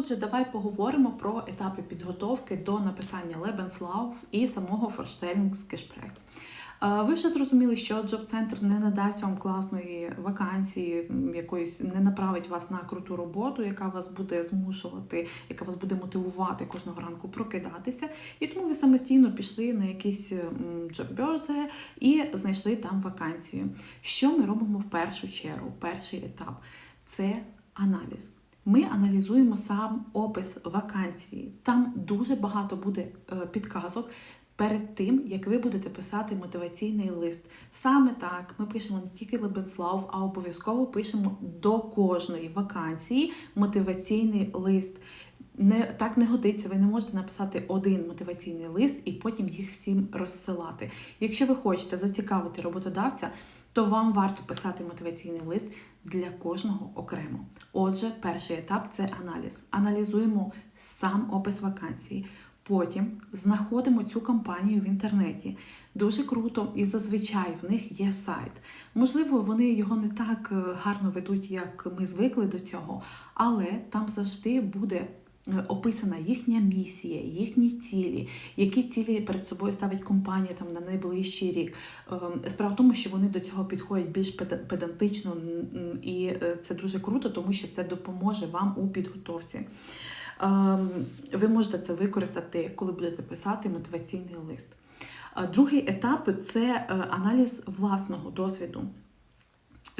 Отже, давай поговоримо про етапи підготовки до написання Lebenslauf і самого. Е, Ви вже зрозуміли, що джоб-центр не надасть вам класної вакансії, якоїсь не направить вас на круту роботу, яка вас буде змушувати, яка вас буде мотивувати кожного ранку прокидатися. І тому ви самостійно пішли на якісь джобберзи і знайшли там вакансію. Що ми робимо в першу чергу? Перший етап це аналіз. Ми аналізуємо сам опис вакансії. Там дуже багато буде е, підказок перед тим, як ви будете писати мотиваційний лист. Саме так ми пишемо не тільки Lebenslauf, а обов'язково пишемо до кожної вакансії мотиваційний лист. Не так не годиться. Ви не можете написати один мотиваційний лист і потім їх всім розсилати. Якщо ви хочете зацікавити роботодавця, то вам варто писати мотиваційний лист для кожного окремо. Отже, перший етап це аналіз. Аналізуємо сам опис вакансії. Потім знаходимо цю компанію в інтернеті. Дуже круто, і зазвичай в них є сайт. Можливо, вони його не так е, гарно ведуть, як ми звикли до цього, але там завжди буде описана їхня місія, їхні цілі, які цілі перед собою ставить компанія там на найближчий рік. Ем, Справа в тому, що вони до цього підходять більш педантично, і е, це дуже круто, тому що це допоможе вам у підготовці. Ем, Ви можете це використати, коли будете писати мотиваційний лист. Е, Другий етап це е, аналіз власного досвіду.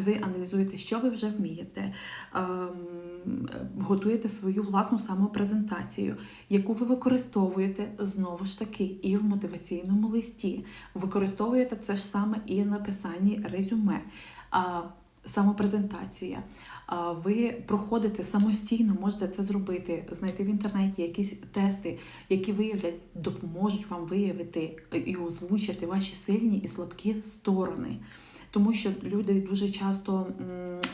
Ви аналізуєте, що ви вже вмієте, ем, готуєте свою власну самопрезентацію, яку ви використовуєте знову ж таки і в мотиваційному листі. Використовуєте це ж саме і в написанні резюме. Самопрезентація. Ви проходите самостійно, можете це зробити, знайти в інтернеті якісь тести, які виявлять, допоможуть вам виявити і озвучити ваші сильні і слабкі сторони. Тому що люди дуже часто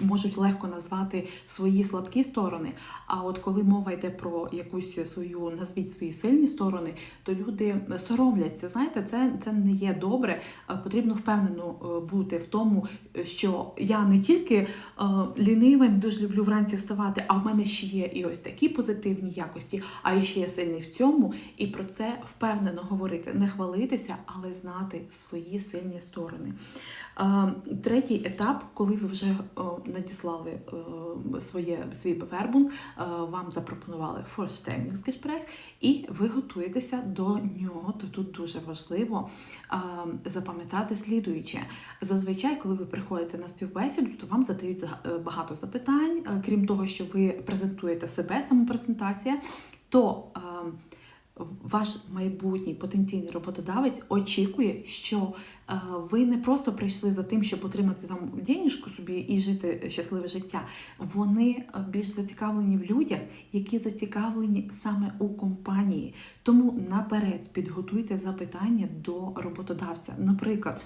можуть легко назвати свої слабкі сторони. А от коли мова йде про якусь свою, назвіть свої сильні сторони, то люди соромляться. Знаєте, це, це не є добре. Потрібно впевнено е, бути в тому, що я не тільки е, лінива, не дуже люблю вранці вставати, а в мене ще є і ось такі позитивні якості, а ще я сильний в цьому, і про це впевнено говорити, не хвалитися, але знати свої сильні сторони. Третій етап, коли ви вже надіслали своє, свій бевербун, е, вам запропонували Vorstellungsgespräch, і ви готуєтеся до нього, то тут дуже важливо запам'ятати слідуюче. Зазвичай, коли ви приходите на співбесіду, то вам задають за- е, багато запитань, Е, крім того, що ви презентуєте себе, самопрезентація, то ваш майбутній потенційний роботодавець очікує, що е, ви не просто прийшли за тим, щоб отримати там денежку собі і жити щасливе життя. Вони е, більш зацікавлені в людях, які зацікавлені саме у компанії. Тому наперед підготуйте запитання до роботодавця. Наприклад.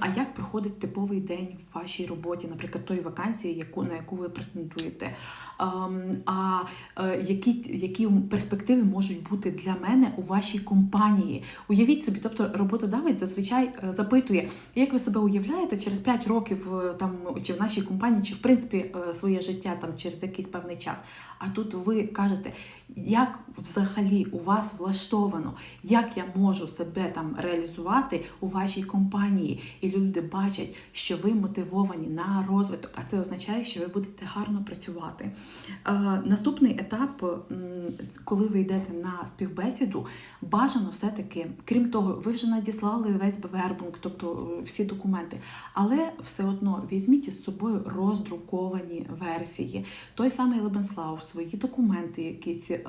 А як проходить типовий день в вашій роботі, наприклад, тої вакансії, яку на яку ви претендуєте? Ем, А е, які, які перспективи можуть бути для мене у вашій компанії? Уявіть собі, тобто роботодавець зазвичай е, запитує, як ви себе уявляєте через 5 років е, там чи в нашій компанії, чи в принципі своє життя там через якийсь певний час. А тут ви кажете, як взагалі у вас влаштовано, як я можу себе там реалізувати у вашій компанії, і люди бачать, що ви мотивовані на розвиток, а це означає, що ви будете гарно працювати. Е, наступний етап, коли ви йдете на співбесіду, бажано все-таки, крім того, ви вже надіслали весь бевербунг, тобто е, всі документи, але все одно візьміть із собою роздруковані версії, той самий Lebenslauf, свої документи, якісь ем,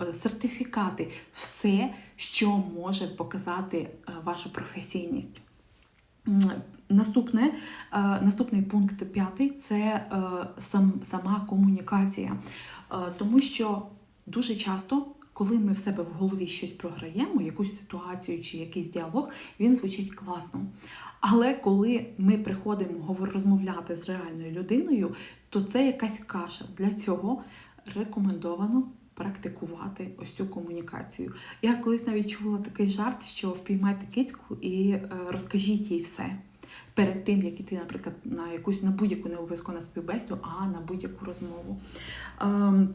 е, сертифікати, все, що може показати вашу професійність. Наступне, е, наступний пункт п'ятий це е, сам, сама комунікація. Е, Тому що дуже часто, коли ми в себе в голові щось програємо, якусь ситуацію чи якийсь діалог, він звучить класно. Але коли ми приходимо розмовляти з реальною людиною, то це якась каша. Для цього рекомендовано практикувати ось цю комунікацію. Я колись навіть чула такий жарт, що впіймайте кицьку і е, розкажіть їй все. Перед тим, як іти, наприклад, на якусь на будь-яку не обов'язково на співбесіду, а на будь-яку розмову. Ем,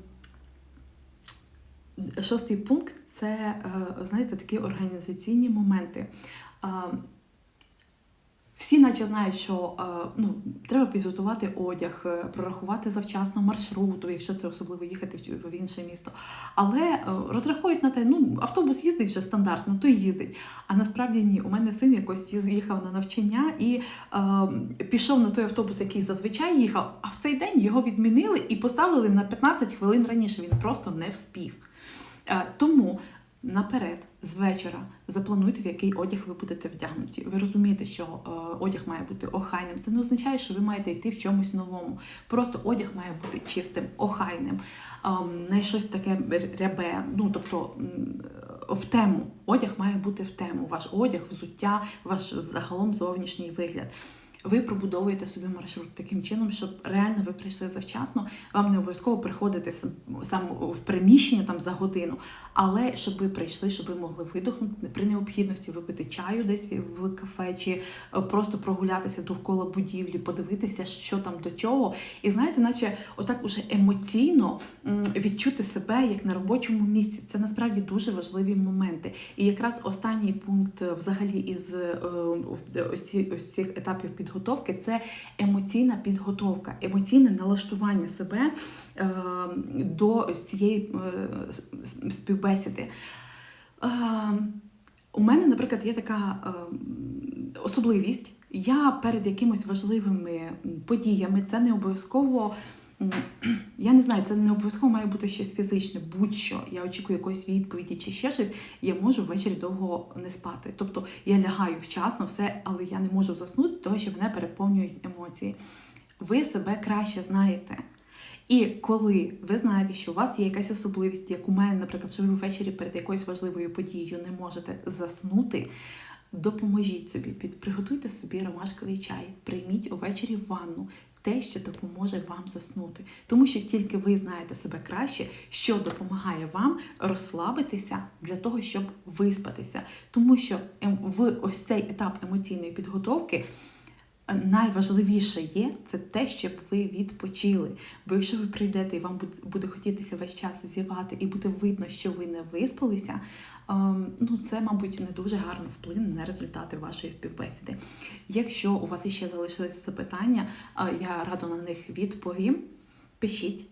Шостий пункт це, е, знаєте, такі організаційні моменти. Всі наче знають, що е, ну, треба підготувати одяг, е, прорахувати завчасно маршруту, якщо це особливо їхати в- інше місто. Але е, розраховують на те, ну автобус їздить вже стандартно, то й їздить. А насправді ні. У мене син якось їхав на навчання і е, пішов на той автобус, який зазвичай їхав, а в цей день його відмінили і поставили на 15 хвилин раніше. Він просто не вспів. Тому наперед, з вечора, заплануйте, в який одяг ви будете вдягнуті. Ви розумієте, що е, одяг має бути охайним. Це не означає, що ви маєте йти в чомусь новому. Просто одяг має бути чистим, охайним, ем, не щось таке рябе. Ну тобто в тему. Одяг має бути в тему. Ваш одяг, взуття, ваш загалом зовнішній вигляд. Ви пробудовуєте собі маршрут таким чином, щоб реально ви прийшли завчасно. Вам не обов'язково приходити сам, в приміщення там за годину, але щоб ви прийшли, щоб ви могли видохнути при необхідності випити чаю десь в кафе чи е, просто прогулятися довкола будівлі, подивитися, що там до чого. І знаєте, наче отак уже емоційно відчути себе як на робочому місці. Це насправді дуже важливі моменти. І якраз останній пункт е, взагалі із е, ось цих етапів підготовки це емоційна підготовка, емоційне налаштування себе е, до цієї е, співбесіди. Е, у мене, наприклад, є така особливість. Я перед якимись важливими подіями, це не обов'язково. Я не знаю, це не обов'язково має бути щось фізичне, будь-що. Я очікую якоїсь відповіді чи ще щось, я можу ввечері довго не спати. Тобто я лягаю вчасно, все, але я не можу заснути, тому що мене переповнюють емоції. Ви себе краще знаєте. І коли ви знаєте, що у вас є якась особливість, як у мене, наприклад, що ви ввечері перед якоюсь важливою подією не можете заснути, допоможіть собі, приготуйте собі ромашковий чай, прийміть увечері ванну, те, що допоможе вам заснути. Тому що тільки ви знаєте себе краще, що допомагає вам розслабитися для того, щоб виспатися. Тому що ем, в ось цей етап емоційної підготовки найважливіше є це те, щоб ви відпочили. Бо якщо ви прийдете і вам буде- хотітися весь час зівати, і буде видно, що ви не виспалися, ем, ну це, мабуть, не дуже гарно вплине на результати вашої співбесіди. Якщо у вас іще залишилися запитання, е, я радо на них відповім. Пишіть,